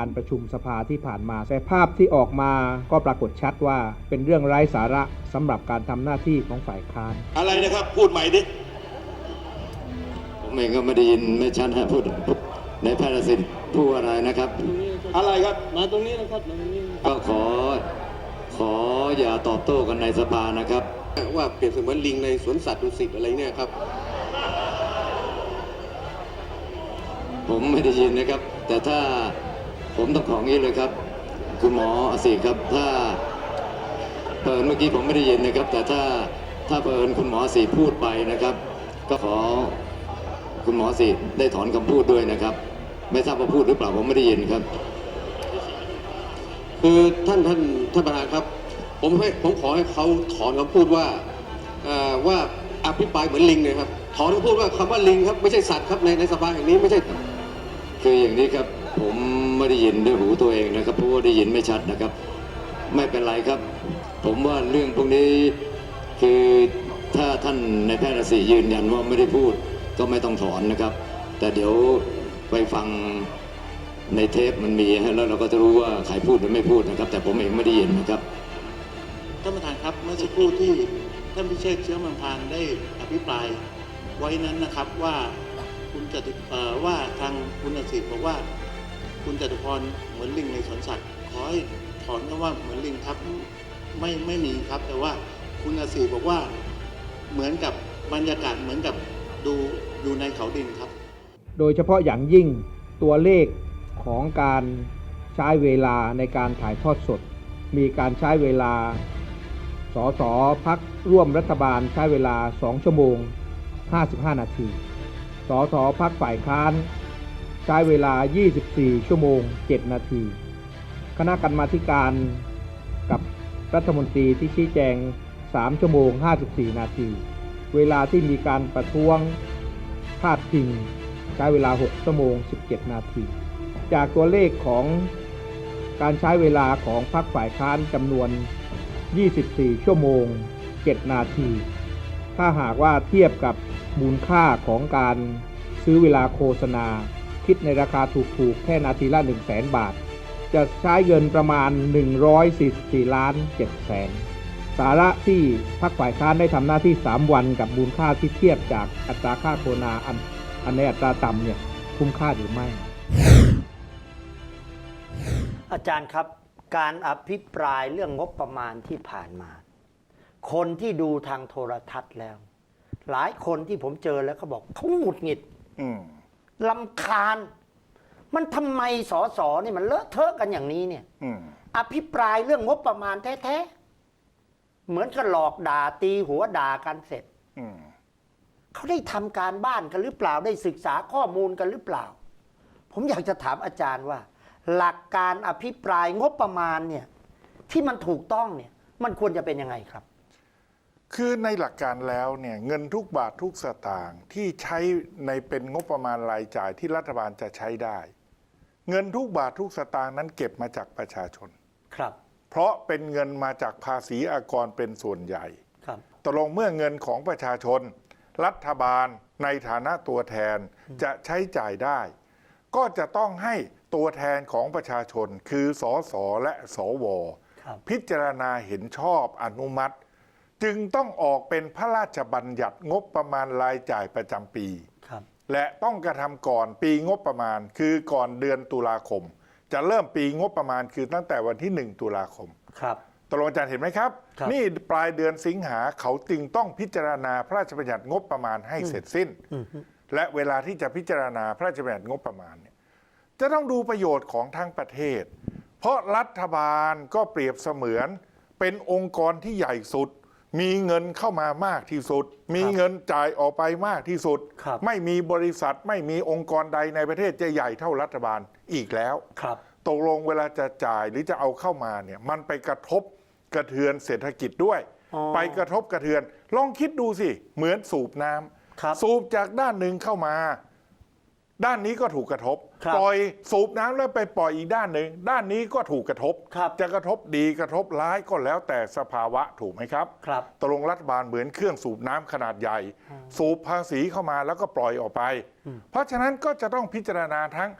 การประชุมสภาที่ผ่านมา แต่ภาพที่ออกมาก็ปรากฏชัดว่าเป็นเรื่องไร้สาระสำหรับการทำหน้าที่ของฝ่ายค้าน อะไรนะครับ พูดใหม่ดิ ผมเองก็ไม่ได้ยินไม่ชัดฮะพูดในแพทย์สิทธิ์พูดอะไรนะครับ อะไรครับ มาตรงนี้นะครับมาตรงนี้ก็ขอขออย่าตอบโต้กันในสภานะครับ ว่าเปรียบเสมือนลิงในสวนสัตว์ดุสิตอะไรเนี่ยครับผมไม่ได้ยินนะครับ แต่ถ้า ผมต้องของนี้เลยครับ คุณหมออสิครับถ้าเปิดเมื่อกี้ผมไม่ได้ยินนะครับ แต่ถ้าถ้าเปิดคุณหมอสิพูดไปนะครับ ก็ขอคุณหมอสิได้ถอนคำพูดด้วยนะครับ ไม่ทราบว่าพูดหรือเปล่าผมไม่ได้ยินครับ คือท่านท่านท่านประธานครับ ผมให้ผมขอให้เขาถอนคำพูดว่าว่าอภิปรายเหมือนลิงเนี่ยครับถอนคำพูดว่าคำว่าลิงครับไม่ใช่สัตว์ครับในในสภาแห่งนี้ไม่ใช่คืออย่างนี้ครับ ผมไม่ได้ยินด้วยหูตัวเองนะครับเพราะว่าได้ยินไม่ชัดนะครับ ไม่เป็นไรครับ ผมว่าเรื่องพวกนี้คือถ้าท่านในแพทย์รศียืนยันว่าไม่ได้พูดก็ไม่ต้องถอนนะครับ แต่เดี๋ยวไปฟังในเทปมันมีแล้วเราก็จะรู้ว่าใครพูดหรือไม่พูดนะครับ แต่ผมเองไม่ได้ยินนะครับท่านประธานครับเมื่อสักครู่ที่ท่านพิเชษเชื้อมืองพานได้อภิปรายไว้นั้นนะครับว่าคุณจตุเอ่อว่าทางคุณอสิทธิ์บอกว่า คุณจตุพรเหมือนลิงในสวนสัตว์ ขอให้ถอนคำว่าเหมือนลิงครับไม่ไม่มีครับ แต่ว่าคุณอสิทธิ์บอกว่าเหมือนกับบรรยากาศเหมือนกับดูอยู่ในเขาดินครับ โดยเฉพาะอย่างยิ่งตัวเลขของการใช้เวลาในการถ่ายทอดสด มีการใช้เวลาสสพักร่วมรัฐบาลใช้เวลา 2 ชั่วโมง 55 นาที สสพักฝ่ายค้าน ช้เวลา 24 ชั่วโมง 7 นาที คณะกรรมาธิการกับรัฐมนตรีที่ชี้แจง 3 ชั่วโมง 54 นาที เวลาที่มีการประท้วงพาดพิงใช้เวลา 6 ชั่วโมง 17 นาที จากตัวเลขของการใช้เวลาของพรรคฝ่ายค้านจำนวน 24 ชั่วโมง 7 นาที ถ้าหากว่าเทียบกับมูลค่าของการซื้อเวลาโฆษณา คิดในราคาถูกๆ แค่นาทีละ 1 0 0 0 0 0บาท จะใช้เงินประมาณ 144 ล้าน7แสนสาระที่พรรคฝ่ายค้านได้ทำหน้าที่ 3 วันกับมูลค่าที่เทียบจากอัตราค่าโฆษณาอันอันในอัตราต่ำเนี่ยคุ้มค่าหรือไม่ อาจารย์ครับการอภิปรายเรื่องงบประมาณที่ผ่านมา คนที่ดูทางโทรทัศน์แล้ว หลายคนที่ผมเจอแล้วเขาบอกเขาหงุดหงิด ลำคาญ มันทำไมสอสอนี่มันเลอะเทอะกันอย่างนี้เนี่ยอภิปรายเรื่องงบประมาณแท้ๆ เหมือนกับหลอกด่าตีหัวด่ากันเสร็จเขาได้ทำการบ้านกันหรือเปล่าได้ศึกษาข้อมูลกันหรือเปล่า ผมอยากจะถามอาจารย์ว่า หลักการอภิปรายงบประมาณเนี่ย ที่มันถูกต้องเนี่ย มันควรจะเป็นยังไงครับ คือในหลักการแล้วเนี่ยเงินทุกบาททุกสตางค์ที่ใช้ในเป็นงบประมาณรายจ่ายที่รัฐบาลจะใช้ได้ เงินทุกบาททุกสตางค์นั้นเก็บมาจากประชาชน ครับ เพราะเป็นเงินมาจากภาษีอากรเป็นส่วนใหญ่ครับตกลงเมื่อเงินของประชาชน รัฐบาลในฐานะตัวแทนจะใช้จ่ายได้ ก็จะต้องให้ตัวแทนของประชาชน คือสอสอและสวครับพิจารณาเห็นชอบอนุมัติ จึงต้องออกเป็นพระราชบัญญัติงบประมาณรายจ่ายประจำปี ครับ และต้องกระทำก่อนปีงบประมาณ คือก่อนเดือนตุลาคม จะเริ่มปีงบประมาณคือตั้งแต่วันที่ 1 ตุลาคมครับ ตกลงอาจารย์เห็นไหมครับ ครับ นี่ปลายเดือนสิงหาเขาจึงต้องพิจารณาพระราชบัญญัติงบประมาณให้เสร็จสิ้น และเวลาที่จะพิจารณาพระราชบัญญัติงบประมาณเนี่ยจะต้องดูประโยชน์ของทั้งประเทศ เพราะรัฐบาลก็เปรียบเสมือนเป็นองค์กรที่ใหญ่สุด มีเงินเข้ามามากที่สุด มีเงินจ่ายออกไปมากที่สุดครับไม่มีบริษัทไม่มีองค์กรใดในประเทศจะใหญ่เท่ารัฐบาลอีกแล้วครับตกลงเวลาจะจ่ายหรือจะเอาเข้ามาเนี่ยมันไปกระทบกระเทือนเศรษฐกิจด้วยอ๋อไปกระทบกระเทือน ลองคิดดูสิ เหมือนสูบน้ำครับสูบจากด้านหนึ่งเข้ามา ด้านนี้ก็ถูกกระทบ ครับปล่อยสูบน้ำแล้วไปปล่อยอีกด้านหนึ่งด้านนี้ก็ถูกกระทบ ครับ จะกระทบดีกระทบร้ายก็แล้วแต่สภาวะถูกไหมครับ ครับ ตกลงรัฐบาลเหมือนเครื่องสูบน้ำขนาดใหญ่ สูบภาษีเข้ามาแล้วก็ปล่อยออกไป เพราะฉะนั้นก็จะต้องพิจารณาทั้ง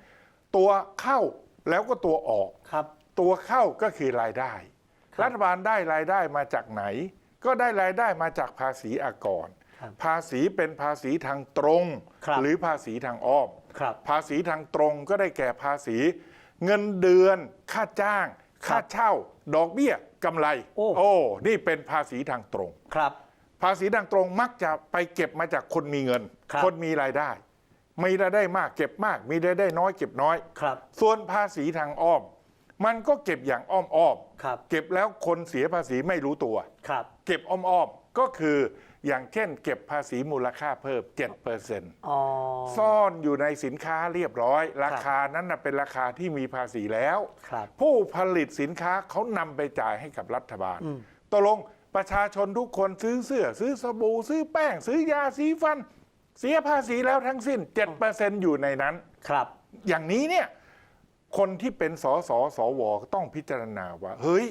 ตัวเข้าแล้วก็ตัวออก ครับ ตัวเข้าก็คือรายได้ ครับรัฐบาลได้รายได้มาจากไหน ก็ได้รายได้มาจากภาษีอากร ครับภาษีเป็นภาษีทางตรง ครับหรือภาษีทางอ้อม ครับ ภาษีทางตรงก็ได้แก่ภาษี เงินเดือนค่าจ้าง ค่าเช่า ดอกเบี้ยกำไรโอ้ นี่เป็นภาษีทางตรง ครับ ภาษีทางตรงมักจะไปเก็บมาจากคนมีเงินครับคนมีรายได้ มีรายได้มากเก็บมาก มีรายได้น้อยเก็บน้อย ครับ ส่วนภาษีทางอ้อม มันก็เก็บอย่างอ้อมอ้อมๆครับ เก็บแล้วคนเสียภาษีไม่รู้ตัว ครับ เก็บอ้อมอ้อมๆก็คือ อย่างเช่นเก็บภาษีมูลค่าเพิ่ม7%อ๋อ ซ่อนอยู่ในสินค้าเรียบร้อย ราคานั้นนะเป็นราคาที่มีภาษีแล้ว ครับ ผู้ผลิตสินค้าเขานำไปจ่ายให้กับรัฐบาลตกลงประชาชนทุกคนซื้อเสื้อ ซื้อสบู่ซื้อแป้ง ซื้อยาสีฟัน เสียภาษีแล้วทั้งสิ้น7%อยู่ในนั้น ครับ อย่างนี้เนี่ยคนที่เป็นสสสวก็ต้องพิจารณาว่า เฮ้ย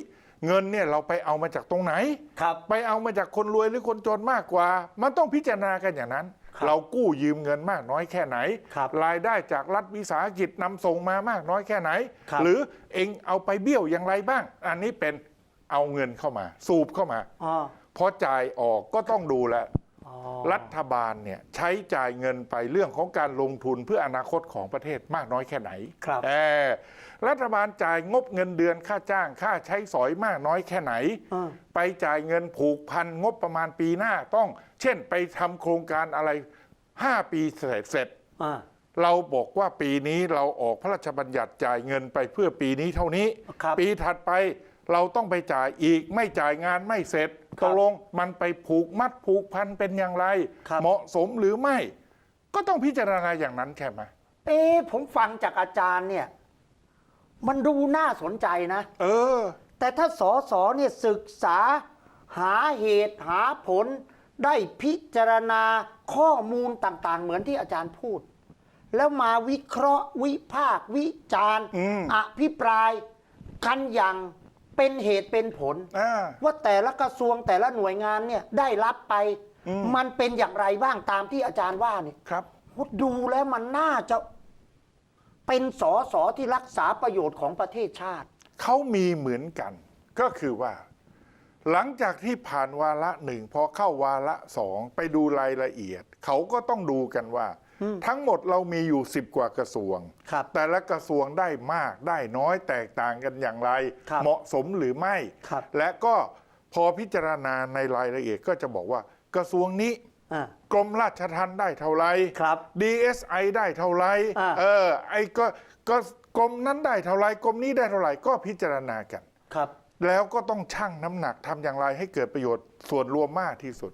เงินเนี่ยเราไปเอามาจากตรงไหน ครับ ไปเอามาจากคนรวยหรือคนจนมากกว่า มันต้องพิจารณากันอย่างนั้น ครับเรากู้ยืมเงินมากน้อยแค่ไหนครับรายได้จากรัฐวิสาหกิจนำส่งมามากน้อยแค่ไหน ครับ หรือเองเอาไปเบี้ยวอย่างไรบ้าง อันนี้เป็นเอาเงินเข้ามา สูบเข้ามา อ๋อ พอจ่ายออกก็ต้องดูแลวอ๋อ รัฐบาลเนี่ยใช้จ่ายเงินไปเรื่องของการลงทุนเพื่ออนาคตของประเทศมากน้อยแค่ไหนครับเออรัฐบาลจ่ายงบเงินเดือนค่าจ้าง ค่าใช้สอยมากน้อยแค่ไหน อ่า ไปจ่ายเงินผูกพันงบประมาณปีหน้าต้อง เช่นไปทำโครงการอะไร 5 ปีเสร็จเสร็จ อ่า เราบอกว่าปีนี้เราออกพระราชบัญญัติจ่ายเงินไปเพื่อปีนี้เท่านี้ ครับ ปีถัดไป เราต้องไปจ่ายอีกไม่จ่ายงานไม่เสร็จครัตบกลงมันไปผูกมัดผูกพันเป็นอย่างไร ครับ เหมาะสมหรือไม่ ก็ต้องพิจารณาอย่างนั้นแค่ไหมเอ๊ะผมฟังจากอาจารย์เนี่ย มันดูน่าสนใจนะ เออ แต่ถ้าสอสอเนี่ยศึกษา หาเหตุหาผล ได้พิจารณาข้อมูลต่างๆ เหมือนที่อาจารย์พูด แล้วมาวิเคราะห์วิพากษ์วิจารณ์อืม อภิปราย กันอย่าง เป็นเหตุเป็นผล อ่า ว่าแต่ละกระทรวงแต่ละหน่วยงานเนี่ยได้รับไป อืม มันเป็นอย่างไรบ้างตามที่อาจารย์ว่าเนี่ยครับ ดูแล้วมันน่าจะเป็นสอสอที่รักษาประโยชน์ของประเทศชาติ เขามีเหมือนกัน ก็คือว่า หลังจากที่ผ่านวาระหนึ่งพอเข้าวาระสองไปดูรายละเอียด เขาก็ต้องดูกันว่า ทั้งหมดเรามีอยู่สิบกว่ากระทรวงครับแต่ละกระทรวงได้มากได้น้อยแตกต่างกันอย่างไรครับเหมาะสมหรือไม่ครับและก็พอพิจารณาในรายละเอียดก็จะบอกว่ากระทรวงนี้อ่ากรมราชทัณฑ์ได้เท่าไหรครับ DSI ได้เท่าไหรอ่าเออไอ้ก็ก็กรมนั้นได้เท่าไหรกรมนี้ได้เท่าไหร่ก็พิจารณากันครับ แล้วก็ต้องชั่งน้ำหนักทำอย่างไรให้เกิดประโยชน์ส่วนรวมมากที่สุด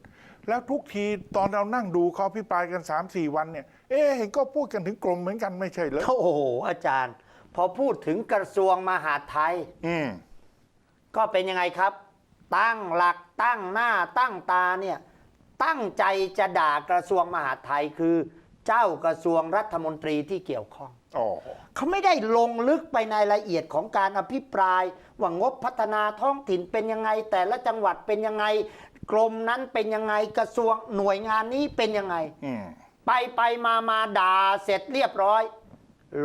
แล้วทุกทีตอนเรานั่งดูเขาพิปรายกัน 3-4 วันเนี่ย เอ๊ะเห็นก็พูดกันถึงกรมเหมือนกันไม่ใช่เหรอโอ้โหอาจารย์ พอพูดถึงกระทรวงมหาดไทย อืมก็เป็นยังไงครับ ตั้งหลักตั้งหน้าตั้งตาเนี่ยตั้งใจจะด่ากระทรวงมหาดไทยคือ เจ้ากระทรวงรัฐมนตรีที่เกี่ยวข้อง อ๋อเขาไม่ได้ลงลึกไปในรายละเอียดของการอภิปราย ว่างบพัฒนาท้องถิ่นเป็นยังไง แต่ละจังหวัดเป็นยังไง กรมนั้นเป็นยังไงกระทรวงหน่วยงานนี้เป็นยังไง อืม ไปไปมามาด่าเสร็จเรียบร้อย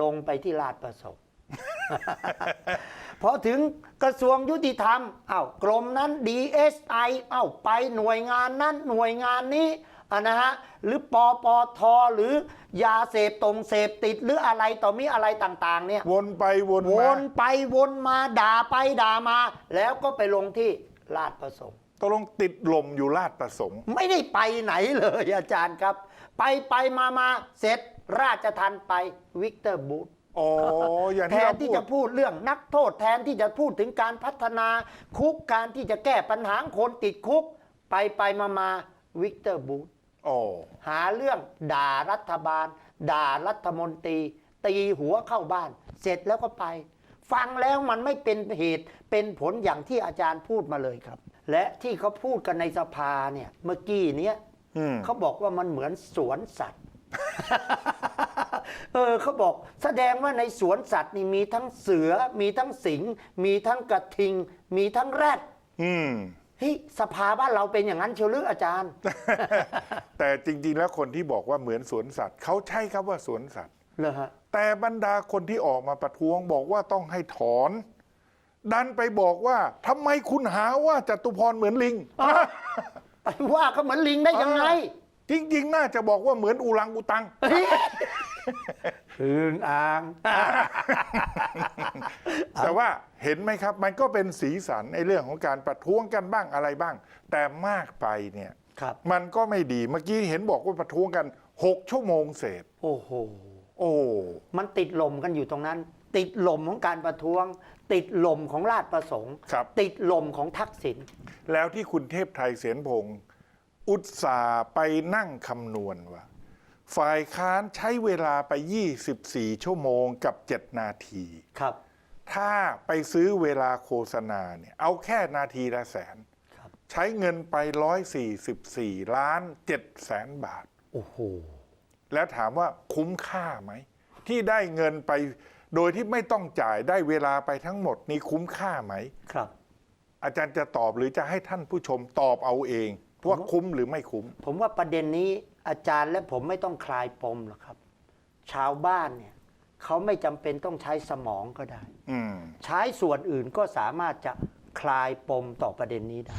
ลงไปที่ลาดประสงค์พอถึงกระทรวงยุติธรรมอ้าวกรมนั้น DSI เอ้าไปหน่วยงานนั้นหน่วยงานนี้อะนะฮะหรือปปทหรือยาเสพตรงเสพติดหรืออะไรต่อมีอะไรต่างๆ เนี่ย วนไปวนวมานไปวนมาด่าไปด่ามา แล้วก็ไปลงที่ลาดประสงค์ตกลงติดลมอยู่ลาดประสงค์ ไม่ได้ไปไหนเลยอาจารย์ครับ ไปไปมามาเสร็จราชทันไปวิกเตอร์บูธ อ๋ออย่างแทที่นเราที่พูดจะพูดเรื่องนักโทษแทนที่จะพูดถึงการพัฒนาคุกการที่จะแก้ปัญหาคนติดคุก ไปไปมามาวิกเตอร์บูธอ๋อ หาเรื่องด่ารัฐบาล ด่ารัฐมนตรี ตีหัวเข้าบ้าน เสร็จแล้วก็ไป ฟังแล้วมันไม่เป็นเหตุเป็นผลอย่างที่อาจารย์พูดมาเลยครับ และที่เขาพูดกันในสภาเนี่ยเมื่อกี้เนี้ยอืม เขาบอกว่ามันเหมือนสวนสัตว์ เออเขาบอกแสดงว่าในสวนสัตว์นี่มีทั้งเสือ มีทั้งสิงห์มีทั้งกระทิง มีทั้งแรดอืมเฮ้ยสภาบ้านเราเป็นอย่างนั้นเชียวหรืออาจารย์ แต่จริง ๆ แล้วคนที่บอกว่าเหมือนสวนสัตว์เขาใช้คำว่าสวนสัตว์เหรอฮะแต่บรรดาคนที่ออกมาประท้วงบอกว่าต้องให้ถอน ดันไปบอกว่าทำไมคุณหาว่าจตุพรเหมือนลิง ไปว่าเขาเหมือนลิงได้ยังไงจริงๆ น่าจะบอกว่าเหมือนอูรังอุตัง อึงอ่าง แต่ว่าเห็นไหมครับ มันก็เป็นสีสันในเรื่องของการประท้วงกันบ้างอะไรบ้าง แต่มากไปเนี่ยครับ มันก็ไม่ดีเมื่อกี้เห็นบอกว่าประท้วงกัน 6 ชั่วโมงเศษ โอ้โห โอ้ มันติดลมกันอยู่ตรงนั้น ติดลมของการประท้วง ติดลมของราชประสงค์ ครับ ติดลมของทักษิณแล้วที่คุณเทพไทยเสียนพงศ์อุตส่าห์ไปนั่งคำนวณว่า ฝ่ายค้านใช้เวลาไป 24 ชั่วโมงกับ 7 นาที ครับ ถ้าไปซื้อเวลาโฆษณาเนี่ยเอาแค่นาทีละแสน ครับ ใช้เงินไป 144 ล้าน7แสนบาท โอ้โห แล้วถามว่าคุ้มค่าไหม ที่ได้เงินไป โดยที่ไม่ต้องจ่ายได้เวลาไปทั้งหมดนี่คุ้มค่าไหม ครับ อาจารย์จะตอบหรือจะให้ท่านผู้ชมตอบเอาเอง ว่าคุ้มหรือไม่คุ้ม ผมว่าประเด็นนี้อาจารย์และผมไม่ต้องคลายปมหรอกครับ ชาวบ้านเนี่ยเขาไม่จำเป็นต้องใช้สมองก็ได้ อืม ใช้ส่วนอื่นก็สามารถจะคลายปมต่อประเด็นนี้ได้